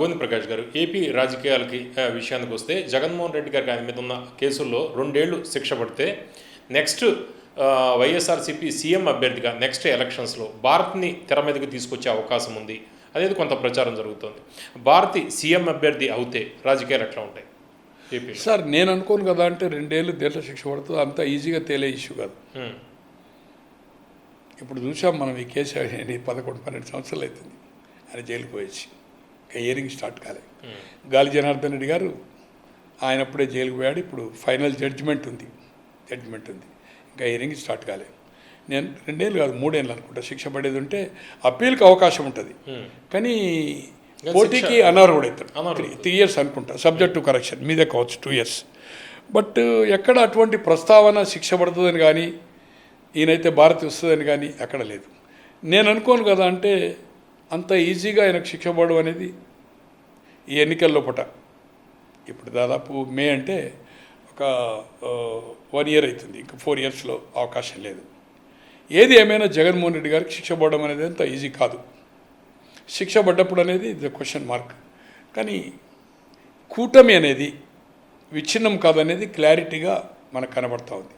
గోని ప్రకాష్ గారు ఏపీ రాజకీయాలకి విషయానికి వస్తే జగన్మోహన్ రెడ్డి గారికి ఆయన మీద ఉన్న కేసుల్లో రెండేళ్ళు శిక్ష పడితే నెక్స్ట్ వైఎస్ఆర్సీపీ సీఎం అభ్యర్థిగా నెక్స్ట్ ఎలక్షన్స్లో భారత్ని తెర మీదకి తీసుకొచ్చే అవకాశం ఉంది. అనేది కొంత ప్రచారం జరుగుతోంది. భారతి సీఎం అభ్యర్థి అవుతే రాజకీయాలు ఎట్లా ఉంటాయి? ఏపీ సార్ నేను అనుకోను కదా అంటే రెండేళ్ళు దేంట్లో శిక్ష పడుతుంది అంత ఈజీగా తేలే ఇష్యూ కాదు. ఇప్పుడు చూసాం మనం ఈ కేసు అనేది పదకొండు పన్నెండు సంవత్సరాలు అవుతుంది. ఆయన జైలుకి ఇంకా హియరింగ్ స్టార్ట్ కాలే. గాలి జనార్దన్ రెడ్డి గారు ఆయన అప్పుడే జైలుకి పోయాడు. ఇప్పుడు ఫైనల్ జడ్జిమెంట్ ఉంది. జడ్జిమెంట్ ఉంది. ఇంకా హియరింగ్ స్టార్ట్ కాలే. నేను రెండేళ్ళు కాదు మూడేళ్ళు అనుకుంటా. శిక్ష పడేది ఉంటే అప్పీల్కి అవకాశం ఉంటుంది. కానీ పోటీకి అనర్హుడు అవుతాడు త్రీ ఇయర్స్ అనుకుంటా. సబ్జెక్ట్ టు కరెక్షన్ మీదే కావచ్చు టూ ఇయర్స్ బట్ ఎక్కడ అటువంటి ప్రస్తావన శిక్ష పడుతుందని కానీ ఈయనైతే భారత్ వస్తుందని కానీ అక్కడ లేదు. నేను అనుకోను కదా అంటే అంత ఈజీగా ఆయనకు శిక్ష పడడం అనేది ఈ ఎన్నికల లోపట ఇప్పుడు దాదాపు మే అంటే ఒక వన్ ఇయర్ అవుతుంది ఇంకా ఫోర్ ఇయర్స్లో అవకాశం లేదు. ఏది ఏమైనా జగన్మోహన్ రెడ్డి గారికి శిక్ష పడడం అనేది అంత ఈజీ కాదు. శిక్ష పడ్డప్పుడు అనేది ద క్వశ్చన్ మార్క్. కానీ కూటమి అనేది విచ్ఛిన్నం కాదనేది క్లారిటీగా మనకు కనబడతా ఉంది.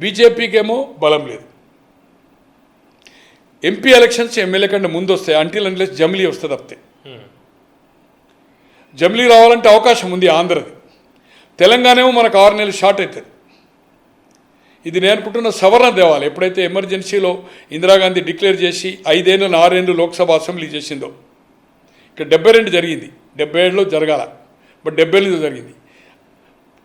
బీజేపీకేమో బలం లేదు. ఎంపీ ఎలక్షన్స్ ఎమ్మెల్యే కంటే ముందు వస్తాయి అంటిల్ అన్లెస్ జమిలీ వస్తుంది తప్పితే. జమిలీ రావాలంటే అవకాశం ఉంది ఆంధ్రది. తెలంగాణ ఏమో మనకు ఆరు నెలలు షార్ట్ అవుతుంది. ఇది నేను అనుకుంటున్న సవరణ దేవాలి ఎప్పుడైతే ఎమర్జెన్సీలో ఇందిరాగాంధీ డిక్లేర్ చేసి ఐదేళ్ళు ఆరేళ్ళు లోక్సభ అసెంబ్లీ చేసిందో ఇక్కడ డెబ్బై రెండు జరిగింది. డెబ్బై ఏడులో జరగాల. బట్ డెబ్బై ఎనిమిది జరిగింది.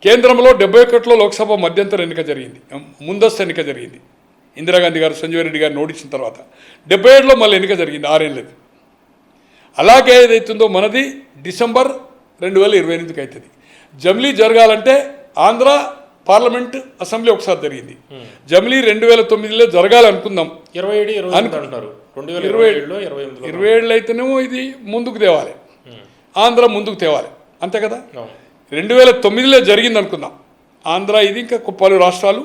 కేంద్రంలో డెబ్బై ఒకటిలో లోక్సభ మధ్యంతర ఎన్నిక జరిగింది. ముందస్తు ఎన్నిక జరిగింది. ఇందిరాగాంధీ గారు సంజయ్ రెడ్డి గారు ఓడించిన తర్వాత. డెబ్బై ఏడులో మళ్ళీ ఎన్నిక జరిగింది ఆరేళ్ళది. అలాగే ఏదైతుందో మనది డిసెంబర్ రెండు వేల ఇరవై ఎనిమిదికి అవుతుంది జమిలీ జరగాలంటే ఆంధ్ర పార్లమెంట్ అసెంబ్లీ ఒకసారి జరిగింది. జమిలీ రెండు వేల తొమ్మిదిలో జరగాలనుకుందాం. ఇరవై ఏడు ఇరవై ఎనిమిది అంటున్నారు రెండు వేల ఇరవై ఏడులో ఇరవై ఇరవై ఏళ్ళు అయితేనేమో ఇది ముందుకు తేవాలి. ఆంధ్ర ముందుకు తేవాలి. అంతే కదా. రెండు వేల తొమ్మిదిలో జరిగింది అనుకుందాం ఆంధ్ర ఇది ఇంకా పలు రాష్ట్రాలు.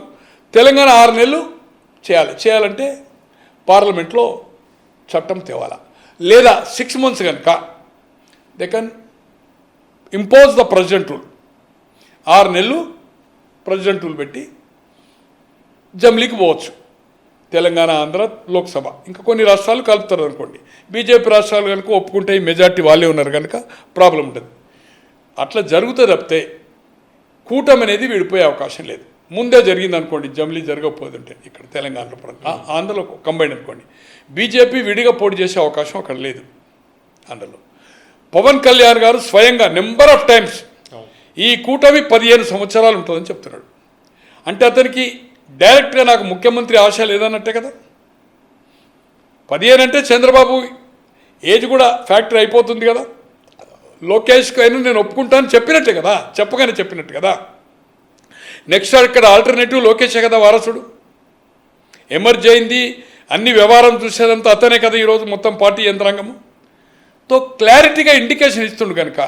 తెలంగాణ ఆరు నెలలు చేయాలి. చేయాలంటే పార్లమెంట్లో చట్టం తేవాలా. లేదా సిక్స్ మంత్స్ కనుక they can impose the president rule ఆరు నెలలు ప్రెసిడెంట్ రూల్ పెట్టి జమ్లీకి పోవచ్చు. తెలంగాణ ఆంధ్ర లోక్సభ. ఇంకా కొన్ని రాష్ట్రాలు కలుపుతారు అనుకోండి. బీజేపీ రాష్ట్రాలు కనుక ఒప్పుకుంటే ఈ మెజార్టీ వాళ్ళే ఉన్నారు కనుక ప్రాబ్లం ఉంటుంది అట్లా జరుగుతుంది తప్పితే కూటమి అనేది విడిపోయే అవకాశం లేదు. ముందే జరిగింది అనుకోండి జమిలీ జరగకపోతుంటే ఇక్కడ తెలంగాణలో ప్ర- ఆ- ఆంధ్రలో కంబైన్ అనుకోండి. బీజేపీ విడిగా పోటీ చేసే అవకాశం అక్కడ లేదు ఆంధ్రలో. పవన్ కళ్యాణ్ గారు స్వయంగా నెంబర్ ఆఫ్ టైమ్స్. ఈ కూటమి పదిహేను సంవత్సరాలు ఉంటుందని చెప్తున్నాడు. అంటే అతనికి డైరెక్ట్గా నాకు ముఖ్యమంత్రి ఆశ లేదన్నట్టే కదా? పదిహేను అంటే చంద్రబాబు ఏజ్ కూడా ఫ్యాక్టరీ అయిపోతుంది కదా? లోకేష్కి అయినా నేను ఒప్పుకుంటాను చెప్పినట్టే కదా? చెప్పగానే చెప్పినట్టు కదా? నెక్స్ట్ ఇక్కడ ఆల్టర్నేటివ్ లోకేషే కదా వారసుడు? ఎమర్జ్ అయింది అన్ని వ్యవహారం చూసేదంతా అతనే కదా ఈరోజు మొత్తం పార్టీ యంత్రాంగము? తో క్లారిటీగా ఇండికేషన్ ఇస్తుండు కనుక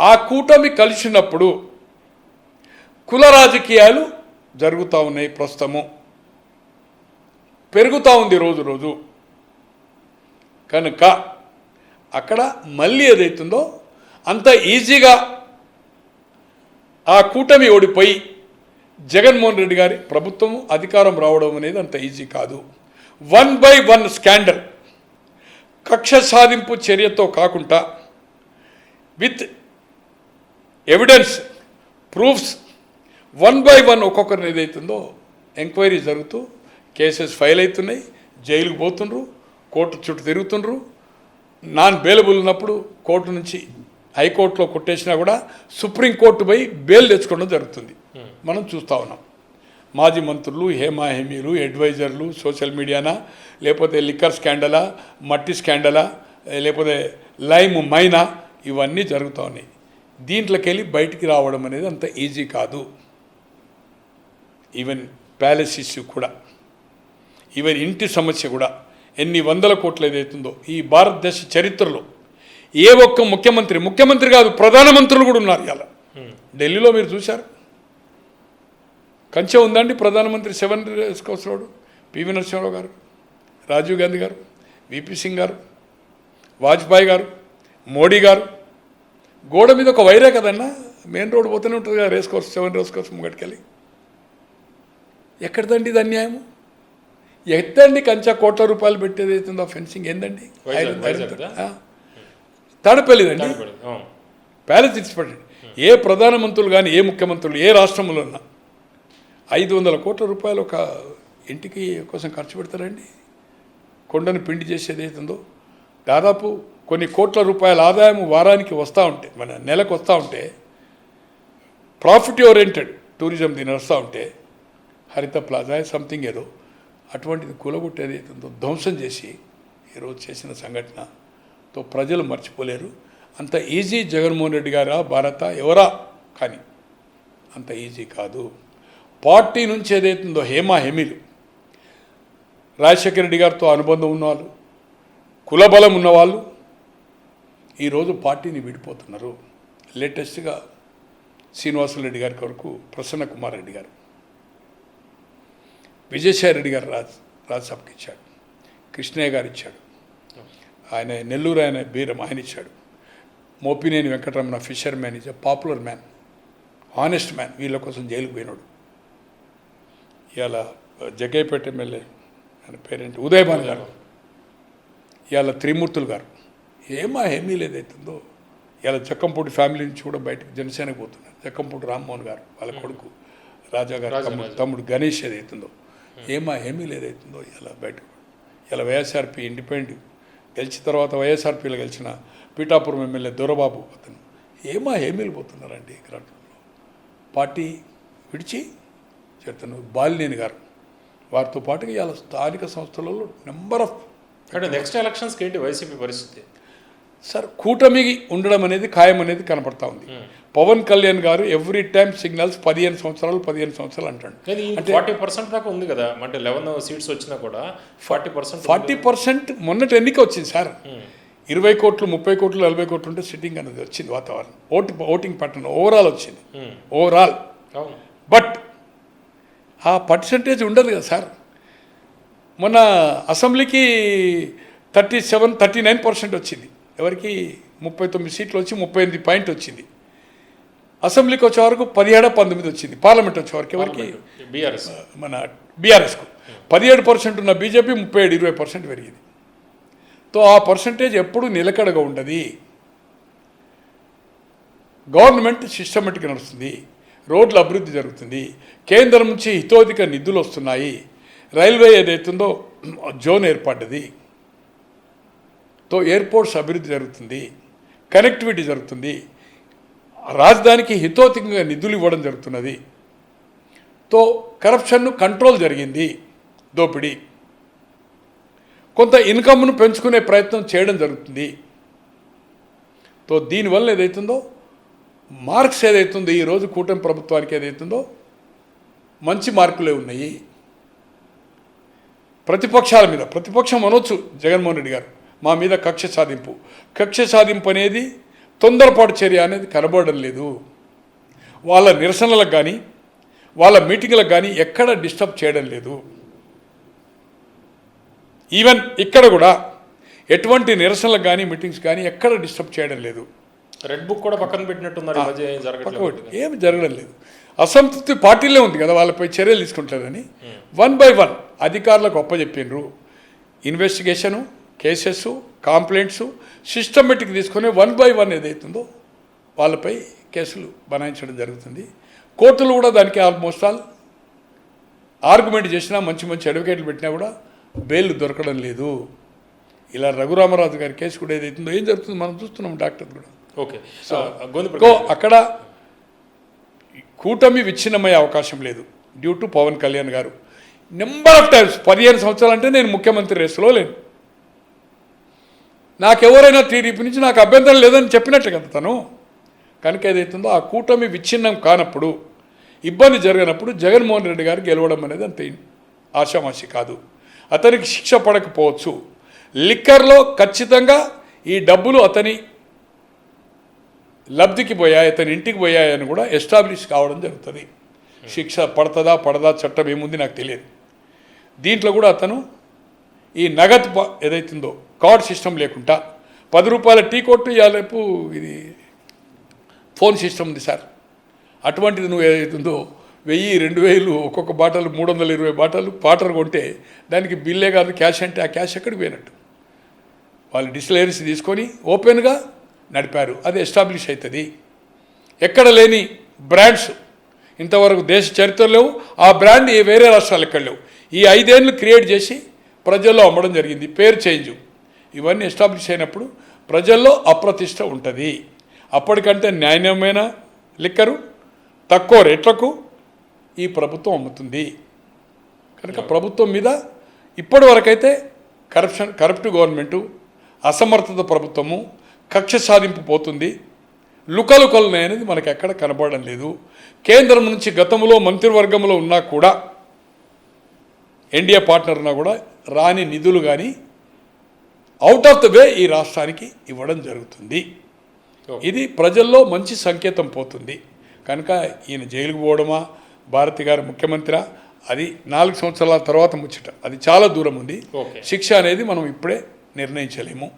ఆ కూటమి కలిసినప్పుడు కుల రాజకీయాలు జరుగుతూ ఉన్నాయి ప్రస్తుతము. పెరుగుతూ ఉంది రోజు రోజు. కనుక అక్కడ మళ్ళీ ఏదైతుందో అంత ఈజీగా ఆ కూటమి ఓడిపోయి జగన్మోహన్ రెడ్డి గారి ప్రభుత్వం అధికారం రావడం అనేది అంత ఈజీ కాదు. వన్ బై వన్ స్కాండల్ కక్ష సాధింపు చర్యతో కాకుండా with evidence proofs one by one ఒక్కొక్కరిని ఏదైతుందో ఎంక్వైరీ జరుగుతూ కేసెస్ ఫైల్ అవుతున్నాయి జైలుకు పోతుండ్రు కోర్టు చుట్టూ తిరుగుతుండ్రు. నాన్ బెయిలబుల్ ఉన్నప్పుడు కోర్టు నుంచి హైకోర్టులో కొట్టేసినా కూడా సుప్రీంకోర్టు పోయి బెయిల్ తెచ్చుకోవడం జరుగుతుంది. మనం చూస్తూ ఉన్నాం. మాజీ మంత్రులు హేమాహేమీలు అడ్వైజర్లు సోషల్ మీడియానా లేకపోతే లిక్కర్ స్కాండలా మట్టి స్కాండలా లేకపోతే లైమ్ మైనా ఇవన్నీ జరుగుతూ ఉన్నాయి. దీంట్లోకి వెళ్ళి బయటికి రావడం అనేది అంత ఈజీ కాదు. ఈవెన్ ప్యాలెస్ ఇష్యూ కూడా. ఈవెన్ ఇంటి సమస్య కూడా. ఎన్ని వందల కోట్లు ఏదైతుందో ఈ భారతదేశ చరిత్రలో. ఏ ఒక్క ముఖ్యమంత్రి ముఖ్యమంత్రి కాదు ప్రధానమంత్రులు కూడా ఉన్నారు ఇలా ఢిల్లీలో మీరు చూశారు. కంచె ఉందండి ప్రధానమంత్రి సెవెన్ వేసుకొస్తున్నాడు పివి నరసింహారావు గారు రాజీవ్ గాంధీ గారు విపి సింగ్ గారు వాజ్పేయి గారు మోడీ గారు. గోడ మీద ఒక వైరే కదన్నా మెయిన్ రోడ్ పోతూనే ఉంటుంది కదా race course seven race course ముంగటికెళ్ళి. ఎక్కడదండి ఇది అన్యాయము? ఎత్తండి కంచా కోట్ల రూపాయలు పెట్టేది అవుతుందో ఫెన్సింగ్. ఏందండి? తాడపల్లిదండి. ప్యాలెస్ ఇచ్చిపెట్టండి ఏ ప్రధానమంత్రులు కానీ ఏ ముఖ్యమంత్రులు ఏ రాష్ట్రంలో ఉన్నా ఐదు వందల కోట్ల రూపాయలు ఒక ఇంటికి కోసం ఖర్చు పెడతారండి. కొండను పిండి చేసేది అవుతుందో దాదాపు కొన్ని కోట్ల రూపాయల ఆదాయం వారానికి వస్తూ ఉంటే మన నెలకు వస్తూ ఉంటే ప్రాఫిట్ ఓరియంటెడ్ టూరిజం దీని వస్తూ ఉంటే హరిత ప్లాజా సంథింగ్ ఏదో అటువంటిది కూలగొట్టేది అవుతుందో ధ్వంసం చేసి ఈరోజు చేసిన తో ప్రజలు మర్చిపోలేరు. అంత ఈజీ జగన్మోహన్ రెడ్డి గారా భారత? ఎవరా? కానీ అంత ఈజీ కాదు. పార్టీ నుంచి ఏదైతుందో హేమా హేమీలు. రాజశేఖర రెడ్డి గారితో అనుబంధం ఉన్నవాళ్ళు కులబలం ఉన్నవాళ్ళు ఈరోజు పార్టీని విడిపోతున్నారు. లేటెస్ట్గా శ్రీనివాసరెడ్డి గారి కొరకు ప్రసన్న కుమార్ రెడ్డి గారు విజయసాయి రెడ్డి గారు రాజ్ రాజ్యసభకి ఇచ్చాడు కృష్ణయ్య గారు ఇచ్చాడు ఆయన నెల్లూరు ఆయన బీరం ఆయన ఇచ్చాడు. Mopineni Venkataramana fisher man is popular man honest man వీళ్ళ కోసం జైలుకు పోయినాడు. ఇవాళ జగ్గయ్యపేట ఎమ్మెల్యే ఆయన పేరేంటి? ఉదయభాన్ గారు. ఇవాళ త్రిమూర్తులు గారు. ఏమా ఏమీ లేదైతుందో. ఇవాళ జక్కంపూడి ఫ్యామిలీ నుంచి కూడా బయటకు జనసేనకు పోతున్నారు. జక్కంపూడి రామ్మోహన్ గారు వాళ్ళ కొడుకు రాజా గారు. తమ్ముడు గణేష్ ఏదైతుందో. ఏమా ఏమీ లేదైతుందో ఇలా బయటకు. ఇలా వైఎస్ఆర్పి ఇండిపెండెంట్ గెలిచిన తర్వాత వైఎస్ఆర్పీలో గెలిచిన పీఠాపురం ఎమ్మెల్యే దొరబాబు అతను. ఏమా ఏమిలిపోతున్నారండి గ్రామంలో పార్టీ విడిచి చెప్తాను బాలినేని గారు. వారితో పాటుగా ఇవాళ స్థానిక సంస్థలలో నెంబర్ ఆఫ్ అంటే నెక్స్ట్ ఎలక్షన్స్కి ఏంటి వైసీపీ పరిస్థితి? సార్ కూటమి ఉండడం అనేది ఖాయం అనేది కనపడతా ఉంది. పవన్ కళ్యాణ్ గారు ఎవ్రీ టైం సిగ్నల్స్ పదిహేను సంవత్సరాలు పదిహేను సంవత్సరాలు అంటాడు. ఫార్టీ పర్సెంట్ దాకా ఉంది కదా అంటే లెవెన్ సీట్స్ వచ్చినా కూడా ఫార్టీ పర్సెంట్ ఫార్టీ పర్సెంట్ మొన్నటి ఎన్నిక వచ్చింది సార్. ఇరవై కోట్లు ముప్పై కోట్లు నలభై కోట్లు ఉంటే సిట్టింగ్ అనేది వచ్చింది వాతావరణం. ఓటు ఓటింగ్ ప్యాటర్న్ ఓవరాల్ వచ్చింది. ఓవరాల్. బట్ ఆ పర్సంటేజ్ ఉండదు కదా సార్. మొన్న అసెంబ్లీకి thirty seven thirty nine percent వచ్చింది. ఎవరికి? ముప్పై తొమ్మిది సీట్లు వచ్చి ముప్పై ఎనిమిది పాయింట్ వచ్చింది. అసెంబ్లీకి వచ్చే వరకు పదిహేడు పంతొమ్మిది వచ్చింది. పార్లమెంట్ వచ్చే వరకు ఎవరికి? బీఆర్ఎస్. మన బీఆర్ఎస్కు. పదిహేడు పర్సెంట్ ఉన్న బీజేపీ ముప్పై ఏడు ఇరవై పర్సెంట్ పెరిగింది. తో ఆ పర్సంటేజ్ ఎప్పుడు నిలకడగా ఉండదు. గవర్నమెంట్ సిస్టమేటిక్గా నడుస్తుంది. రోడ్ల అభివృద్ధి జరుగుతుంది. కేంద్రం నుంచి హితోధిక నిధులు వస్తున్నాయి. రైల్వే ఏదైతుందో జోన్ ఏర్పడ్డది. తో ఎయిర్పోర్ట్స్ అభివృద్ధి జరుగుతుంది కనెక్టివిటీ జరుగుతుంది రాజధానికి హితోతికంగా నిధులు ఇవ్వడం జరుగుతున్నది. తో కరప్షన్ను కంట్రోల్ జరిగింది దోపిడీ. కొంత ఇన్కమ్ను పెంచుకునే ప్రయత్నం చేయడం జరుగుతుంది. తో దీనివల్ల ఏదైతుందో మార్క్స్ ఏదైతుందో ఈరోజు కూటమి ప్రభుత్వానికి ఏదైతుందో మంచి మార్కులే ఉన్నాయి. ప్రతిపక్షాల మీద ప్రతిపక్షం అనొచ్చు జగన్మోహన్ రెడ్డి గారు. మా మీద కక్ష సాధింపు. కక్ష సాధింపు అనేది తొందరపాటు చర్య అనేది కనబడడం లేదు. వాళ్ళ నిరసనలకు కానీ వాళ్ళ మీటింగ్లకు కానీ ఎక్కడ డిస్టర్బ్ చేయడం లేదు. ఈవెన్ ఇక్కడ కూడా ఎటువంటి నిరసనలకు కానీ మీటింగ్స్ కానీ ఎక్కడ డిస్టర్బ్ చేయడం లేదు. రెడ్ బుక్ కూడా పక్కన పెట్టినట్టున్నారు ఏమి జరగడం లేదు. అసంతృప్తి పార్టీలే ఉంది కదా వాళ్ళపై చర్యలు తీసుకుంటారని. వన్ బై వన్ అధికారులకు ఒప్పచెప్పిండ్రు ఇన్వెస్టిగేషను కేసెస్ కాంప్లైంట్స్ సిస్టమేటిక్ తీసుకొని వన్ బై వన్ ఏదైతుందో వాళ్ళపై కేసులు బనాయించడం జరుగుతుంది. కోర్టులు కూడా దానికి ఆల్మోస్ట్ ఆల్ ఆర్గ్యుమెంట్ చేసినా మంచి మంచి అడ్వకేట్లు పెట్టినా కూడా బెయిల్ దొరకడం లేదు. ఇలా రఘురామరాజు గారి కేసు కూడా ఏదైతుందో ఏం జరుగుతుంది మనం చూస్తున్నాం డాక్టర్ కూడా. ఓకే. సో అక్కడ కూటమి విచ్ఛిన్నమయ్యే అవకాశం లేదు డ్యూ టు పవన్ కళ్యాణ్ గారు. నెంబర్ ఆఫ్ టైమ్స్ పదిహేను సంవత్సరాలు అంటే నేను ముఖ్యమంత్రి రేసులో లేను. నాకెవరైనా టీడీపీ నుంచి నాకు అభ్యంతరం లేదని చెప్పినట్టు కదా తను. కనుక ఏదైతుందో ఆ కూటమి విచ్ఛిన్నం కానప్పుడు ఇబ్బంది జరగనప్పుడు జగన్మోహన్ రెడ్డి గారు గెలవడం అనేది అంత ఆశామాషి కాదు. అతనికి శిక్ష పడకపోవచ్చు. లిక్కర్లో ఖచ్చితంగా ఈ డబ్బులు అతని లబ్ధికి పోయాయి అతని ఇంటికి పోయాయని కూడా ఎస్టాబ్లిష్ కావడం జరుగుతుంది. శిక్ష పడుతుందా పడదా చట్టం ఏముంది నాకు తెలియదు. దీంట్లో కూడా అతను ఈ నగదు ఏదైతుందో కార్డ్ సిస్టమ్ లేకుండా పది రూపాయల టీ కొట్టు ఇవ్వలేపు ఇది ఫోన్ సిస్టమ్ ఉంది సార్. అటువంటిది నువ్వు ఏదైతుందో వెయ్యి రెండు వేలు ఒక్కొక్క బాటలు మూడు వందల ఇరవై బాటలు పాటర్ కొంటే దానికి బిల్లే కాదు క్యాష్ అంటే ఆ క్యాష్ ఎక్కడికి పోయినట్టు. వాళ్ళు డిస్టిలరీస్ తీసుకొని ఓపెన్గా నడిపారు. అది ఎస్టాబ్లిష్ అవుతుంది ఎక్కడ లేని బ్రాండ్స్ ఇంతవరకు దేశ చరిత్రలో లేవు. ఆ బ్రాండ్ ఏ వేరే రాష్ట్రాలు ఎక్కడ లేవు. ఈ ఐదేళ్ళు క్రియేట్ చేసి ప్రజల్లో అమ్మడం జరిగింది. పేరు చేంజ్. ఇవన్నీ ఎస్టాబ్లిష్ అయినప్పుడు ప్రజల్లో అప్రతిష్ట ఉంటుంది. అప్పటికంటే న్యాయమైన లిక్కరు తక్కువ రేట్లకు ఈ ప్రభుత్వం అమ్ముతుంది. కనుక ప్రభుత్వం మీద ఇప్పటి వరకైతే కరప్షన్ కరప్ట్ గవర్నమెంటు అసమర్థత ప్రభుత్వము కక్ష సాధింపు పోతుంది. లుకలుకలు అనేది మనకి ఎక్కడ కనపడడం లేదు. కేంద్రం నుంచి గతంలో మంత్రివర్గంలో ఉన్నా కూడా ఎన్డీఏ పార్ట్నర్ ఉన్నా కూడా రాని నిధులు కానీ అవుట్ ఆఫ్ ద వే ఈ రాష్ట్రానికి ఇవ్వడం జరుగుతుంది. ఇది ప్రజల్లో మంచి సంకేతం పోతుంది. కనుక ఈయన జైలుకు పోవడమా భారతి గారు ముఖ్యమంత్రి అది నాలుగు సంవత్సరాల తర్వాత ముచ్చట. అది చాలా దూరం ఉంది. శిక్ష అనేది మనం ఇప్పుడే నిర్ణయించలేము.